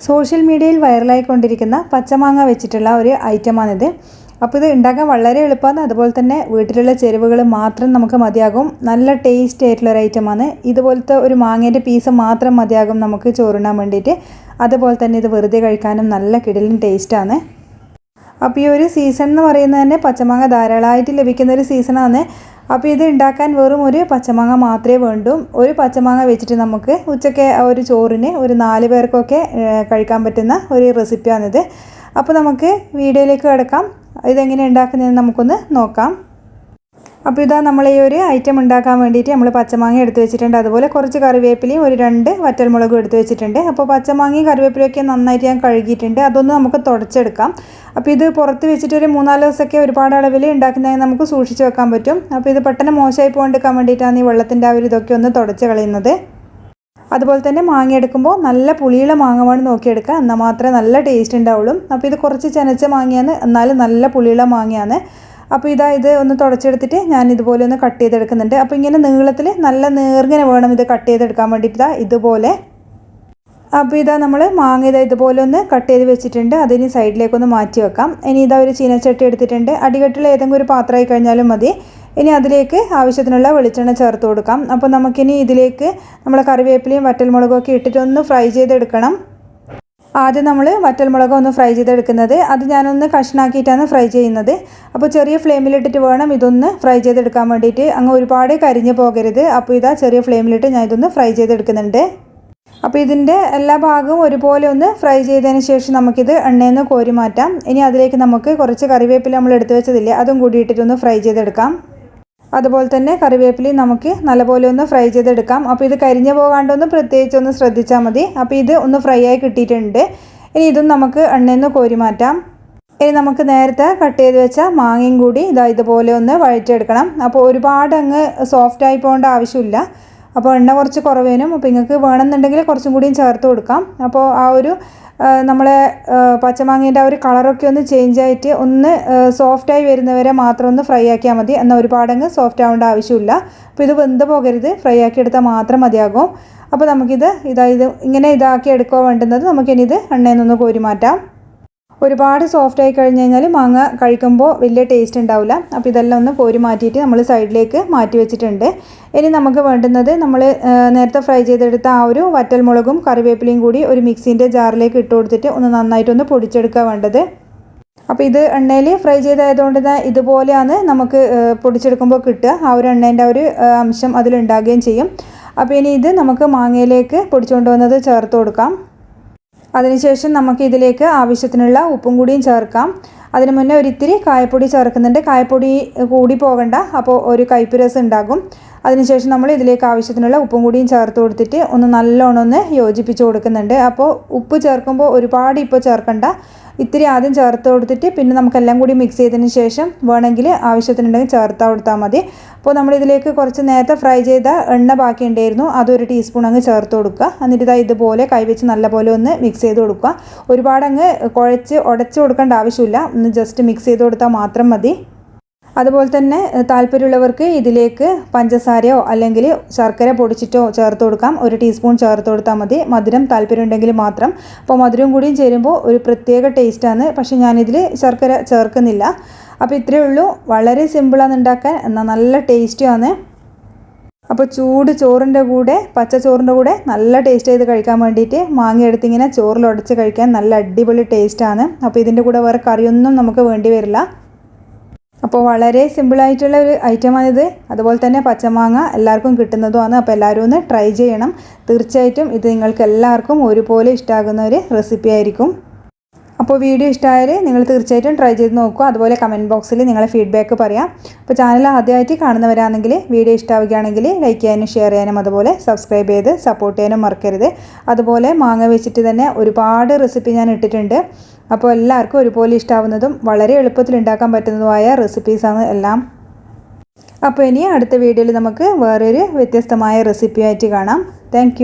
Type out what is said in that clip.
Social മീഡിയയിൽ വൈറലായിക്കൊണ്ടിരിക്കുന്ന പച്ചമാങ്ങ വെച്ചിട്ടുള്ള ഒരു ഐറ്റമാണിത്. അപ്പോൾ ഇത് ഉണ്ടാക്കാൻ വളരെ എളുപ്പമാണ്. അതുപോലെ തന്നെ വീട്ടിലുള്ള ചേരുവകൾ മാത്രം നമുക്ക് മതിയാകും. നല്ല ടേസ്റ്റ് ആയിട്ടുള്ള ഒരു ഐറ്റമാണ്. ഇതുപോലത്തെ ഒരു മാങ്ങേന്റെ പീസ് മാത്രം മതിയാകും നമുക്ക് ചോറുണ്ണാൻ വേണ്ടിയിട്ട്. അതുപോലെ തന്നെ ഇത് വെറുതെ കഴിക്കാനും നല്ല കിടലും ടേസ്റ്റാണ് അപ്പോൾ ഈ ഒരു സീസൺ എന്ന് പറയുന്നത് തന്നെ പച്ചമാങ്ങ ധാരാളമായിട്ട് ലഭിക്കുന്ന ഒരു സീസണാണ് അപ്പോൾ ഇത് ഉണ്ടാക്കാൻ വെറും ഒരു പച്ചമാങ്ങ മാത്രമേ വേണ്ടൂ. ഒരു പച്ചമാങ്ങ വെച്ചിട്ട് നമുക്ക് ഉച്ചയ്ക്ക് ഒരു ചോറിന് ഒരു നാല് പേർക്കൊക്കെ കഴിക്കാൻ പറ്റുന്ന ഒരു റെസിപ്പിയാണിത് അപ്പോൾ നമുക്ക് വീഡിയോയിലേക്ക് കിടക്കാം. ഇതെങ്ങനെ ഉണ്ടാക്കുന്നതെന്ന് നമുക്കൊന്ന് നോക്കാം. അപ്പോൾ ഇതാ നമ്മൾ ഈ ഒരു ഐറ്റം ഉണ്ടാക്കാൻ വേണ്ടിയിട്ട് നമ്മൾ പച്ചമാങ്ങ എടുത്ത് വെച്ചിട്ടുണ്ട്. അതുപോലെ കുറച്ച് കറിവേപ്പിലയും ഒരു രണ്ട് വറ്റൽമുളകും എടുത്ത് വെച്ചിട്ടുണ്ട്. അപ്പോൾ പച്ചമാങ്ങയും കറിവേപ്പിലയൊക്കെ നന്നായിട്ട് ഞാൻ കഴുകിയിട്ടുണ്ട്. അതൊന്ന് നമുക്ക് തുടച്ചെടുക്കാം. അപ്പോൾ ഇത് പുറത്ത് വെച്ചിട്ട് ഒരു മൂന്നാൽ ദിവസമൊക്കെ ഒരുപാട് അളവിൽ ഉണ്ടാക്കുന്നതായി നമുക്ക് സൂക്ഷിച്ച് വെക്കാൻ പറ്റും. അപ്പോൾ ഇത് പെട്ടെന്ന് മോശമായി പോകാണ്ടിരിക്കാൻ വേണ്ടിയിട്ടാണ് ഈ വെള്ളത്തിന്റെ ആ ഒരു ഇതൊക്കെ ഒന്ന് തുടച്ച് കളയുന്നത്. അതുപോലെ തന്നെ മാങ്ങ എടുക്കുമ്പോൾ നല്ല പുളിയുള്ള മാങ്ങ വേണം നോക്കിയെടുക്കുക എന്നാൽ മാത്രമേ നല്ല ടേസ്റ്റ് ഉണ്ടാവുള്ളൂ. അപ്പോൾ ഇത് കുറച്ച് ചനച്ച മാങ്ങയാണ്. എന്നാലും നല്ല പുളിയുള്ള മാങ്ങയാണ്. അപ്പോൾ ഇതാ ഇത് ഒന്ന് തുടച്ചെടുത്തിട്ട് ഞാൻ ഇതുപോലെ ഒന്ന് കട്ട് ചെയ്തെടുക്കുന്നുണ്ട്. അപ്പോൾ ഇങ്ങനെ നീളത്തിൽ നല്ല നേർങ്ങനെ വേണം ഇത് കട്ട് ചെയ്തെടുക്കാൻ വേണ്ടിയിട്ട്. ഇതാ ഇതുപോലെ. അപ്പോൾ ഇതാ നമ്മൾ മാങ്ങ ഇതാ ഇതുപോലെ ഒന്ന് കട്ട് ചെയ്ത് വെച്ചിട്ടുണ്ട്. അതിന് സൈഡിലേക്കൊന്ന് മാറ്റി വെക്കാം. ഇനി ഇതാ ഒരു ചീനച്ചട്ടി എടുത്തിട്ടുണ്ട്. അടികെട്ടിൽ ഏതെങ്കിലും ഒരു പാത്രമായി കഴിഞ്ഞാലും മതി. ഇനി അതിലേക്ക് ആവശ്യത്തിനുള്ള വെളിച്ചെണ്ണ ചേർത്ത് കൊടുക്കാം. അപ്പോൾ നമുക്കിനി ഇതിലേക്ക് നമ്മൾ കറിവേപ്പിലയും വറ്റൽമുളകും ഒക്കെ ഇട്ടിട്ട് ഒന്ന് ഫ്രൈ ചെയ്തെടുക്കണം. ആദ്യം നമ്മൾ വറ്റൽമുളക് ഒന്ന് ഫ്രൈ ചെയ്തെടുക്കുന്നത്. അത് ഞാനൊന്ന് കഷ്ണാക്കിയിട്ടാണ് ഫ്രൈ ചെയ്യുന്നത്. അപ്പോൾ ചെറിയ ഫ്ലെയിമിലിട്ടിട്ട് വേണം ഇതൊന്ന് ഫ്രൈ ചെയ്തെടുക്കാൻ വേണ്ടിയിട്ട്. അങ്ങ് ഒരുപാട് കരിഞ്ഞു പോകരുത്. അപ്പോൾ ഇതാ ചെറിയ ഫ്ലെയിമിലിട്ട് ഞാൻ ഇതൊന്ന് ഫ്രൈ ചെയ്തെടുക്കുന്നുണ്ട്. അപ്പോൾ ഇതിന്റെ എല്ലാ ഭാഗവും ഒരുപോലെ ഒന്ന് ഫ്രൈ ചെയ്തതിന് ശേഷം നമുക്കിത് എണ്ണയിൽ നിന്ന് കോരി മാറ്റാം. ഇനി അതിലേക്ക് നമുക്ക് കുറച്ച് കറിവേപ്പില നമ്മൾ എടുത്തു വെച്ചതില്ലേ അതും കൂടി ഇട്ടിട്ടൊന്ന് ഫ്രൈ ചെയ്തെടുക്കാം. അതുപോലെ തന്നെ കറിവേപ്പിലി നമുക്ക് നല്ലപോലെ ഒന്ന് ഫ്രൈ ചെയ്തെടുക്കാം. അപ്പോൾ ഇത് കരിഞ്ഞു പോകാണ്ടൊന്ന് പ്രത്യേകിച്ച് ഒന്ന് ശ്രദ്ധിച്ചാൽ മതി. അപ്പോൾ ഇത് ഒന്ന് ഫ്രൈ ആയി കിട്ടിയിട്ടുണ്ട്. ഇനി ഇതും നമുക്ക് എണ്ണയിൽ കോരി മാറ്റാം. ഇനി നമുക്ക് നേരത്തെ കട്ട് ചെയ്ത് വെച്ച മാങ്ങയും കൂടി ഇതാ ഇതുപോലെ ഒന്ന് വഴറ്റിയെടുക്കണം. അപ്പോൾ ഒരുപാട് അങ്ങ് സോഫ്റ്റ് ആയി പോകേണ്ട ആവശ്യമില്ല. അപ്പോൾ എണ്ണ കുറച്ച് കുറവേനും. അപ്പോൾ നിങ്ങൾക്ക് വേണമെന്നുണ്ടെങ്കിൽ കുറച്ചും കൂടിയും ചേർത്ത് കൊടുക്കാം. അപ്പോൾ ആ ഒരു നമ്മളെ പച്ചമാങ്ങേന്റെ ആ ഒരു കളറൊക്കെ ഒന്ന് ചേഞ്ച് ആയിട്ട് ഒന്ന് സോഫ്റ്റായി വരുന്നവരെ മാത്രം ഒന്ന് ഫ്രൈ ആക്കിയാൽ മതി. എന്നാൽ ഒരുപാടങ്ങ് സോഫ്റ്റ് ആവേണ്ട ആവശ്യമില്ല. അപ്പോൾ ഇത് വെന്ത് പോകരുത്. ഫ്രൈ ആക്കി എടുത്താൽ മാത്രം മതിയാകും. അപ്പോൾ നമുക്കിത് ഇതാ ഇത് ഇങ്ങനെ ഇതാക്കി എടുക്കുക വേണ്ടുന്നത്. നമുക്കിനി ഇത് എണ്ണയിൽ നിന്ന് കോരി മാറ്റാം. ഒരുപാട് സോഫ്റ്റ് ആയി കഴിഞ്ഞ് കഴിഞ്ഞാൽ മാങ്ങ കഴിക്കുമ്പോൾ വലിയ ടേസ്റ്റ് ഉണ്ടാവില്ല. അപ്പോൾ ഇതെല്ലാം ഒന്ന് കോരി മാറ്റിയിട്ട് നമ്മൾ സൈഡിലേക്ക് മാറ്റി വെച്ചിട്ടുണ്ട്. ഇനി നമുക്ക് വേണ്ടുന്നത് നമ്മൾ നേരത്തെ ഫ്രൈ ചെയ്തെടുത്ത ആ ഒരു വറ്റൽമുളകും കറിവേപ്പിലയും കൂടി ഒരു മിക്സിന്റെ ജാറിലേക്ക് ഇട്ട് കൊടുത്തിട്ട് ഒന്ന് നന്നായിട്ടൊന്ന് പൊടിച്ചെടുക്കുക വേണ്ടത്. അപ്പോൾ ഇത് എണ്ണയിൽ ഫ്രൈ ചെയ്തായതുകൊണ്ട് തന്നെ ഇതുപോലെയാണ് നമുക്ക് പൊടിച്ചെടുക്കുമ്പോൾ കിട്ടുക. ആ ഒരു എണ്ണേന്റെ ഒരു അംശം അതിലുണ്ടാകുകയും ചെയ്യും. അപ്പോൾ ഇനി ഇത് നമുക്ക് മാങ്ങയിലേക്ക് പൊടിച്ചുകൊണ്ടുവന്നത് ചേർത്ത് കൊടുക്കാം. അതിനുശേഷം നമുക്ക് ഇതിലേക്ക് ആവശ്യത്തിനുള്ള ഉപ്പും കൂടിയും ചേർക്കാം. അതിന് മുന്നേ ഒരിത്തിരി കായപ്പൊടി ചേർക്കുന്നുണ്ട്. കായപ്പൊടി കൂടി പോകണ്ട അപ്പോൾ ഒരു കയ്പ്പ് രസം ഉണ്ടാകും. അതിനുശേഷം നമ്മൾ ഇതിലേക്ക് ആവശ്യത്തിനുള്ള ഉപ്പും കൂടിയും ചേർത്ത് കൊടുത്തിട്ട് ഒന്ന് നല്ലോണം ഒന്ന് യോജിപ്പിച്ച് കൊടുക്കുന്നുണ്ട്. അപ്പോൾ ഉപ്പ് ചേർക്കുമ്പോൾ ഒരുപാട് ഇപ്പോൾ ചേർക്കണ്ട. ഇത്തിരി ആദ്യം ചേർത്ത് കൊടുത്തിട്ട് പിന്നെ നമുക്കെല്ലാം കൂടി മിക്സ് ചെയ്തതിന് ശേഷം വേണമെങ്കിൽ ആവശ്യത്തിനുണ്ടെങ്കിൽ ചേർത്താ കൊടുത്താൽ മതി. അപ്പോൾ നമ്മൾ ഇതിലേക്ക് കുറച്ച് നേരത്തെ ഫ്രൈ ചെയ്ത എണ്ണ ബാക്കി ഉണ്ടായിരുന്നു അതൊരു ടീസ്പൂൺ അങ്ങ് ചേർത്ത് കൊടുക്കുക. എന്നിട്ട് ഇതാ ഇതുപോലെ കൈവച്ച് നല്ലപോലെ ഒന്ന് മിക്സ് ചെയ്ത് കൊടുക്കുക. ഒരുപാട് അങ്ങ് കുഴച്ച് ഉടച്ച് കൊടുക്കേണ്ട ആവശ്യമില്ല. ഒന്ന് ജസ്റ്റ് മിക്സ് ചെയ്ത് കൊടുത്താൽ മാത്രം മതി. അതുപോലെ തന്നെ താല്പര്യമുള്ളവർക്ക് ഇതിലേക്ക് പഞ്ചസാരയോ അല്ലെങ്കിൽ ശർക്കര പൊടിച്ചിട്ടോ ചേർത്ത് കൊടുക്കാം. ഒരു ടീസ്പൂൺ ചേർത്ത് കൊടുത്താൽ മതി. മധുരം താല്പര്യമുണ്ടെങ്കിൽ മാത്രം. അപ്പോൾ മധുരം കൂടിയും ചേരുമ്പോൾ ഒരു പ്രത്യേക ടേസ്റ്റാണ്. പക്ഷേ ഞാനിതിൽ ശർക്കര ചേർക്കുന്നില്ല. അപ്പോൾ ഇത്രയേ ഉള്ളൂ. വളരെ സിമ്പിളാണ് ഉണ്ടാക്കാൻ. എന്നാൽ നല്ല ടേസ്റ്റുമാണ് അപ്പോൾ ചൂട് ചോറിന്റെ കൂടെ പച്ച ചോറിന്റെ കൂടെ നല്ല ടേസ്റ്റ് ചെയ്ത് കഴിക്കാൻ വേണ്ടിയിട്ട് മാങ്ങ എടുത്തിങ്ങനെ ചോറിൽ ഉടച്ച് കഴിക്കാൻ നല്ല അടിപൊളി ടേസ്റ്റാണ്. അപ്പോൾ ഇതിന്റെ കൂടെ വേറെ കറിയൊന്നും നമുക്ക് വേണ്ടി വരില്ല. അപ്പോൾ വളരെ സിമ്പിളായിട്ടുള്ള ഒരു ഐറ്റമാണിത് അതുപോലെ തന്നെ പച്ചമാങ്ങ എല്ലാവർക്കും കിട്ടുന്നതുമാണ്. അപ്പോൾ എല്ലാവരും ഒന്ന് ട്രൈ ചെയ്യണം. തീർച്ചയായിട്ടും ഇത് നിങ്ങൾക്ക് എല്ലാവർക്കും ഒരുപോലെ ഇഷ്ടമാകുന്ന ഒരു റെസിപ്പി ആയിരിക്കും. അപ്പോൾ വീഡിയോ ഇഷ്ടമായാൽ നിങ്ങൾ തീർച്ചയായിട്ടും ട്രൈ ചെയ്ത് നോക്കുക അതുപോലെ കമന്റ് ബോക്സിൽ നിങ്ങളെ ഫീഡ്ബാക്ക് പറയാം. അപ്പോൾ ചാനൽ ആദ്യമായിട്ട് കാണുന്നവരാണെങ്കിൽ വീഡിയോ ഇഷ്ടമാവുകയാണെങ്കിൽ ലൈക്ക് ചെയ്യാനും ഷെയർ ചെയ്യാനും അതുപോലെ സബ്സ്ക്രൈബ് ചെയ്ത് സപ്പോർട്ട് ചെയ്യാനും മറക്കരുത്. അതുപോലെ മാങ്ങ വെച്ചിട്ട് തന്നെ ഒരുപാട് റെസിപ്പി ഞാൻ ഇട്ടിട്ടുണ്ട്. അപ്പോൾ എല്ലാവർക്കും ഒരുപോലെ ഇഷ്ടാവുന്നതും വളരെ എളുപ്പത്തിൽ ഉണ്ടാക്കാൻ പറ്റുന്നതുമായ റെസിപ്പീസാണ് എല്ലാം. അപ്പോൾ ഇനി അടുത്ത വീഡിയോയിൽ നമുക്ക് വേറൊരു വ്യത്യസ്തമായ റെസിപ്പിയായിട്ട് കാണാം. താങ്ക്